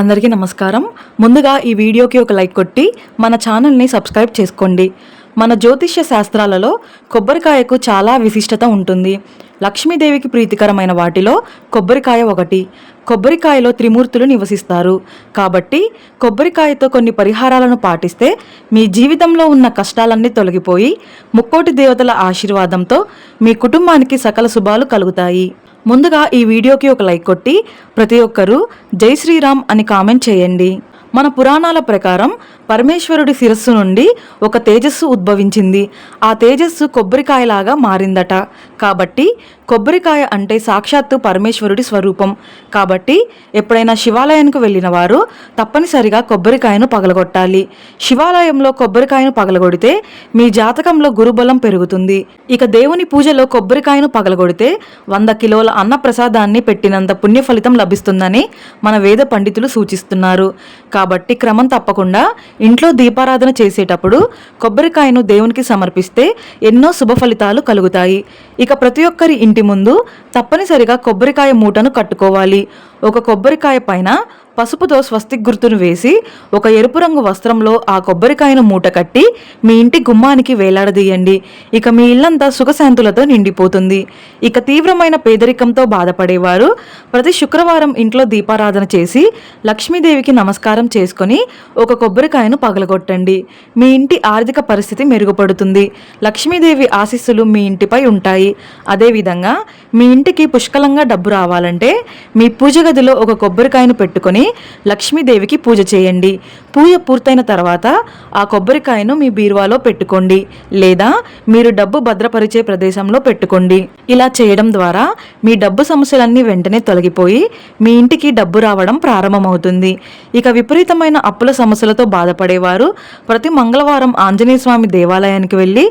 అందరికీ నమస్కారం. ముందుగా ఈ వీడియోకి ఒక లైక్ కొట్టి మన ఛానల్ని సబ్స్క్రైబ్ చేసుకోండి. మన జ్యోతిష్య శాస్త్రాలలో కొబ్బరికాయకు చాలా విశిష్టత ఉంటుంది. లక్ష్మీదేవికి ప్రీతికరమైన వాటిలో కొబ్బరికాయ ఒకటి. కొబ్బరికాయలో త్రిమూర్తులు నివసిస్తారు. కాబట్టి కొబ్బరికాయతో కొన్ని పరిహారాలను పాటిస్తే మీ జీవితంలో ఉన్న కష్టాలన్నీ తొలగిపోయి ముక్కోటి దేవతల ఆశీర్వాదంతో మీ కుటుంబానికి సకల శుభాలు కలుగుతాయి. ముందుగా ఈ వీడియోకి ఒక లైక్ కొట్టి ప్రతి ఒక్కరూ జై శ్రీరామ్ అని కామెంట్ చేయండి. మన పురాణాల ప్రకారం పరమేశ్వరుడి శిరస్సు నుండి ఒక తేజస్సు ఉద్భవించింది. ఆ తేజస్సు కొబ్బరికాయలాగా మారిందట. కాబట్టి కొబ్బరికాయ అంటే సాక్షాత్తు పరమేశ్వరుడి స్వరూపం. కాబట్టి ఎప్పుడైనా శివాలయానికి వెళ్ళిన వారు తప్పనిసరిగా కొబ్బరికాయను పగలగొట్టాలి. శివాలయంలో కొబ్బరికాయను పగలగొడితే మీ జాతకంలో గురుబలం పెరుగుతుంది. ఇక దేవుని పూజలో కొబ్బరికాయను పగలగొడితే వంద కిలోల అన్న ప్రసాదాన్ని పెట్టినంత పుణ్య ఫలితం లభిస్తుందని మన వేద పండితులు సూచిస్తున్నారు. కాబట్టి క్రమం తప్పకుండా ఇంట్లో దీపారాధన చేసేటప్పుడు కొబ్బరికాయను దేవునికి సమర్పిస్తే ఎన్నో శుభ ఫలితాలు కలుగుతాయి. ఇక ప్రతి ఒక్కరి ఇంటి ముందు తప్పనిసరిగా కొబ్బరికాయ మూటను కట్టుకోవాలి. ఒక కొబ్బరికాయ పైన పసుపుతో స్వస్తిక్ గుర్తును వేసి ఒక ఎరుపు రంగు వస్త్రంలో ఆ కొబ్బరికాయను మూట కట్టి మీ ఇంటి గుమ్మానికి వేలాడదీయండి. ఇక మీ ఇల్లంతా సుఖశాంతులతో నిండిపోతుంది. ఇక తీవ్రమైన పేదరికంతో బాధపడేవారు ప్రతి శుక్రవారం ఇంట్లో దీపారాధన చేసి లక్ష్మీదేవికి నమస్కారం చేసుకొని ఒక కొబ్బరికాయను పగలగొట్టండి. మీ ఇంటి ఆర్థిక పరిస్థితి మెరుగుపడుతుంది. లక్ష్మీదేవి ఆశీస్సులు మీ ఇంటిపై ఉంటాయి. అదేవిధంగా మీ ఇంటికి పుష్కలంగా డబ్బు రావాలంటే మీ పూజ గదిలో ఒక కొబ్బరికాయను పెట్టుకొని లక్ష్మీదేవికి పూజ చేయండి. పూజ పూర్తయిన తర్వాత ఆ కొబ్బరికాయను మీ బీరువాలో పెట్టుకోండి లేదా మీరు డబ్బు భద్రపరిచే ప్రదేశంలో పెట్టుకోండి. ఇలా చేయడం ద్వారా మీ డబ్బు సమస్యలన్నీ వెంటనే తొలగిపోయి మీ ఇంటికి డబ్బు రావడం ప్రారంభమవుతుంది. ఇక విపరీతమైన అప్పుల సమస్యలతో బాధపడేవారు ప్రతి మంగళవారం ఆంజనేయ స్వామి దేవాలయానికి వెళ్ళి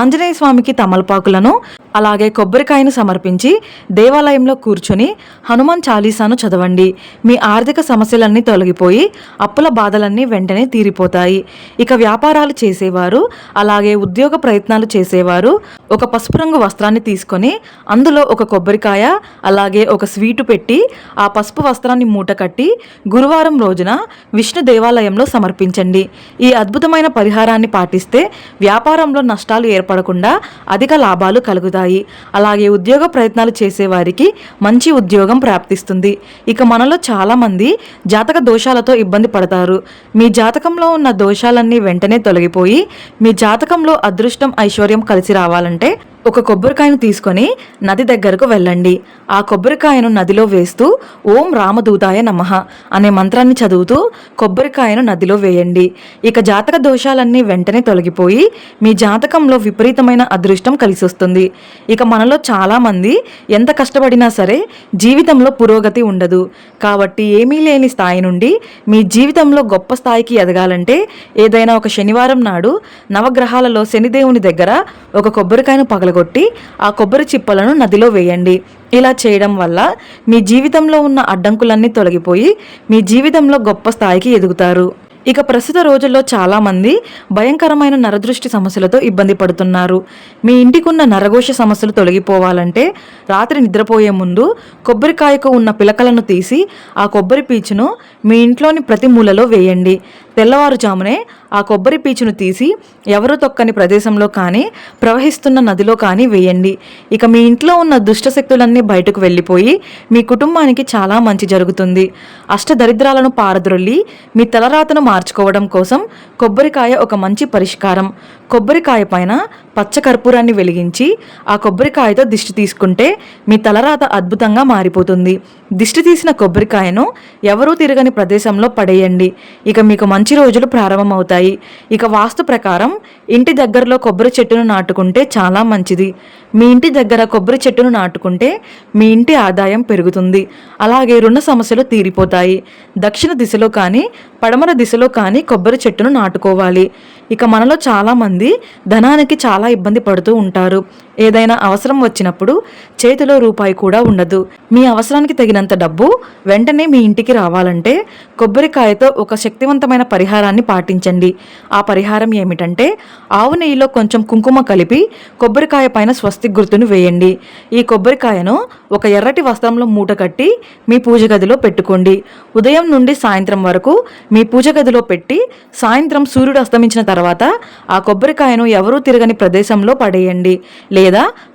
ఆంజనేయ స్వామికి తమలపాకులను అలాగే కొబ్బరికాయను సమర్పించి దేవాలయంలో కూర్చొని హనుమాన్ చాలీసాను చదవండి. మీ ఆర్థిక సమస్యలన్నీ తొలగిపోయి అప్పుల బాధలన్నీ వెంటనే తీరిపోతాయి. ఇక వ్యాపారాలు చేసేవారు అలాగే ఉద్యోగ ప్రయత్నాలు చేసేవారు ఒక పసుపు రంగు వస్త్రాన్ని తీసుకొని అందులో ఒక కొబ్బరికాయ అలాగే ఒక స్వీటు పెట్టి ఆ పసుపు వస్త్రాన్ని మూట కట్టి గురువారం రోజున విష్ణు దేవాలయంలో సమర్పించండి. ఈ అద్భుతమైన పరిహారాన్ని పాటిస్తే వ్యాపారంలో నష్టాలు ఏర్పడకుండా అధిక లాభాలు కలుగుతాయి. అలాగే ఉద్యోగ ప్రయత్నాలు చేసేవారికి మంచి ఉద్యోగం ప్రాప్తిస్తుంది. ఇక మనలో చాలామంది జాతక దోషాలతో ఇబ్బంది పడతారు. మీ జాతకంలో ఉన్న దోషాలన్నీ వెంటనే తొలగిపోయి మీ జాతకంలో అదృష్టం ఐశ్వర్యం కలిసి రావాలంటే ఒక కొబ్బరికాయను తీసుకొని నది దగ్గరకు వెళ్ళండి. ఆ కొబ్బరికాయను నదిలో వేస్తూ ఓం రామదూతాయ నమః అనే మంత్రాన్ని చదువుతూ కొబ్బరికాయను నదిలో వేయండి. ఇక జాతక దోషాలన్నీ వెంటనే తొలగిపోయి మీ జాతకంలో విపరీతమైన అదృష్టం కలిసి వస్తుంది ఇక మనలో చాలామంది ఎంత కష్టపడినా సరే జీవితంలో పురోగతి ఉండదు. కాబట్టి ఏమీ లేని స్థాయి నుండి మీ జీవితంలో గొప్ప స్థాయికి ఎదగాలంటే ఏదైనా ఒక శనివారం నాడు నవగ్రహాలలో శనిదేవుని దగ్గర ఒక కొబ్బరికాయను పగల పగలగొట్టి ఆ కొబ్బరి చిప్పలను నదిలో వేయండి. ఇలా చేయడం వల్ల మీ జీవితంలో ఉన్న అడ్డంకులన్నీ తొలగిపోయి మీ జీవితంలో గొప్ప స్థాయికి ఎదుగుతారు. ఇక ప్రస్తుత రోజుల్లో చాలామంది భయంకరమైన నరదృష్టి సమస్యలతో ఇబ్బంది పడుతున్నారు. మీ ఇంటికున్న నరఘోష సమస్యలు తొలగిపోవాలంటే రాత్రి నిద్రపోయే ముందు కొబ్బరికాయకు ఉన్న పిలకలను తీసి ఆ కొబ్బరి పీచును మీ ఇంట్లోని ప్రతి మూలలో వేయండి. తెల్లవారుజామునే ఆ కొబ్బరి పీచును తీసి ఎవరు తొక్కని ప్రదేశంలో కానీ ప్రవహిస్తున్న నదిలో కానీ వేయండి. ఇక మీ ఇంట్లో ఉన్న దుష్టశక్తులన్నీ బయటకు వెళ్ళిపోయి మీ కుటుంబానికి చాలా మంచి జరుగుతుంది. అష్టదరిద్రాలను పారద్రొల్లి మీ తలరాతను మార్చుకోవడం కోసం కొబ్బరికాయ ఒక మంచి పరిష్కారం. కొబ్బరికాయ పైన పచ్చ కర్పూరాన్ని వెలిగించి ఆ కొబ్బరికాయతో దిష్టి తీసుకుంటే మీ తలరాత అద్భుతంగా మారిపోతుంది. దిష్టి తీసిన కొబ్బరికాయను ఎవరూ తిరగని ప్రదేశంలో పడేయండి. ఇక మీకు మంచి మంచి రోజులు ప్రారంభమవుతాయి. ఇక వాస్తు ప్రకారం ఇంటి దగ్గరలో కొబ్బరి చెట్టును నాటుకుంటే చాలా మంచిది. మీ ఇంటి దగ్గర కొబ్బరి చెట్టును నాటుకుంటే మీ ఇంటి ఆదాయం పెరుగుతుంది. అలాగే రుణ సమస్యలు తీరిపోతాయి. దక్షిణ దిశలో కానీ పడమర దిశలో కానీ కొబ్బరి చెట్టును నాటుకోవాలి. ఇక మనలో చాలామంది ధనానికి చాలా ఇబ్బంది పడుతూ ఉంటారు. ఏదైనా అవసరం వచ్చినప్పుడు చేతిలో రూపాయి కూడా ఉండదు. మీ అవసరానికి తగినంత డబ్బు వెంటనే మీ ఇంటికి రావాలంటే కొబ్బరికాయతో ఒక శక్తివంతమైన పరిహారాన్ని పాటించండి. ఆ పరిహారం ఏమిటంటే ఆవు నెయ్యిలో కొంచెం కుంకుమ కలిపి కొబ్బరికాయ పైన స్వస్తి గుర్తును వేయండి. ఈ కొబ్బరికాయను ఒక ఎర్రటి వస్త్రంలో మూట కట్టి మీ పూజ గదిలో పెట్టుకోండి. ఉదయం నుండి సాయంత్రం వరకు మీ పూజ గదిలో పెట్టి సాయంత్రం సూర్యుడు అస్తమించిన తర్వాత ఆ కొబ్బరికాయను ఎవరూ తిరగని ప్రదేశంలో పడేయండి. లేదా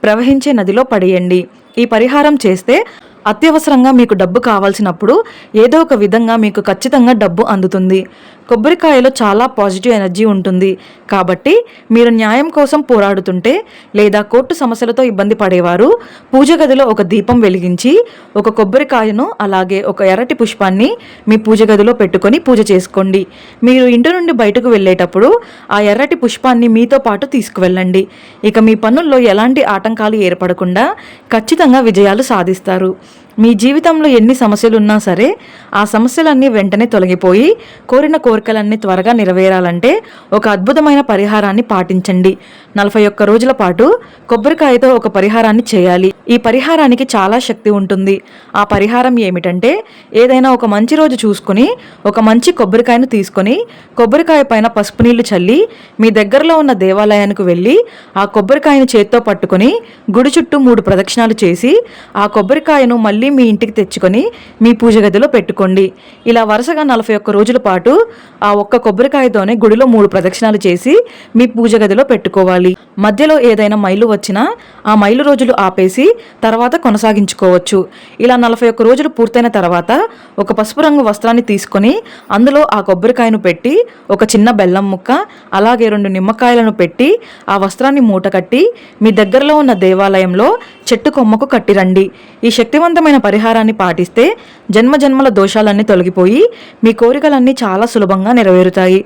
ప్రవహించే నదిలో పడేయండి. ఈ పరిహారం చేస్తే అత్యవసరంగా మీకు డబ్బు కావాల్సినప్పుడు ఏదో ఒక విధంగా మీకు ఖచ్చితంగా డబ్బు అందుతుంది. కొబ్బరికాయలో చాలా పాజిటివ్ ఎనర్జీ ఉంటుంది. కాబట్టి మీరు న్యాయం కోసం పోరాడుతుంటే లేదా కోర్టు సమస్యలతో ఇబ్బంది పడేవారు పూజ గదిలో ఒక దీపం వెలిగించి ఒక కొబ్బరికాయను అలాగే ఒక ఎర్రటి పుష్పాన్ని మీ పూజ గదిలో పెట్టుకొని పూజ చేసుకోండి. మీరు ఇంటి నుండి బయటకు వెళ్ళేటప్పుడు ఆ ఎర్రటి పుష్పాన్ని మీతో పాటు తీసుకువెళ్ళండి. ఇక మీ పనుల్లో ఎలాంటి ఆటంకాలు ఏర్పడకుండా ఖచ్చితంగా విజయాలు సాధిస్తారు. మీ జీవితంలో ఎన్ని సమస్యలున్నా సరే ఆ సమస్యలన్నీ వెంటనే తొలగిపోయి కోరిన కోరికలన్నీ త్వరగా నెరవేరాలంటే ఒక అద్భుతమైన పరిహారాన్ని పాటించండి. నలభై ఒక్క రోజుల పాటు కొబ్బరికాయతో ఒక పరిహారాన్ని చేయాలి. ఈ పరిహారానికి చాలా శక్తి ఉంటుంది. ఆ పరిహారం ఏమిటంటే ఏదైనా ఒక మంచి రోజు చూసుకుని ఒక మంచి కొబ్బరికాయను తీసుకొని కొబ్బరికాయ పైన పసుపు నీళ్ళు చల్లి మీ దగ్గరలో ఉన్న దేవాలయానికి వెళ్ళి ఆ కొబ్బరికాయను చేత్తో పట్టుకొని గుడి చుట్టూ మూడు ప్రదక్షిణాలు చేసి ఆ కొబ్బరికాయను మళ్ళీ మీ ఇంటికి తెచ్చుకొని మీ పూజ గదిలో పెట్టుకోండి. ఇలా వరుసగా నలభై ఒక్క రోజుల పాటు ఆ ఒక్క కొబ్బరికాయతోనే గుడిలో మూడు ప్రదక్షిణాలు చేసి మీ పూజ గదిలో పెట్టుకోవాలి. మధ్యలో ఏదైనా మైలు వచ్చినా ఆ మైలు రోజులు ఆపేసి తర్వాత కొనసాగించుకోవచ్చు. ఇలా నలభై ఒక్క రోజులు పూర్తయిన తర్వాత ఒక పసుపు రంగు వస్త్రాన్ని తీసుకొని అందులో ఆ కొబ్బరికాయను పెట్టి ఒక చిన్న బెల్లం ముక్క అలాగే రెండు నిమ్మకాయలను పెట్టి ఆ వస్త్రాన్ని మూట కట్టి మీ దగ్గరలో ఉన్న దేవాలయంలో చెట్టు కొమ్మకు కట్టిరండి. ఈ శక్తివంతమైన పరిహారాన్ని పాటిస్తే జన్మ జన్మల దోషాలన్నీ తొలగిపోయి మీ కోరికలన్నీ చాలా సులభంగా నెరవేరుతాయి.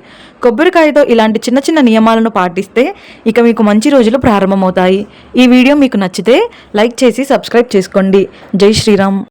కొబ్బరికాయతో ఇలాంటి చిన్న చిన్న నియమాలను పాటిస్తే ఇక మీకు మంచి రోజులు ప్రారంభమవుతాయి. ఈ వీడియో మీకు నచ్చితే లైక్ చేసి సబ్స్క్రైబ్ చేసుకోండి. జై శ్రీరామ్.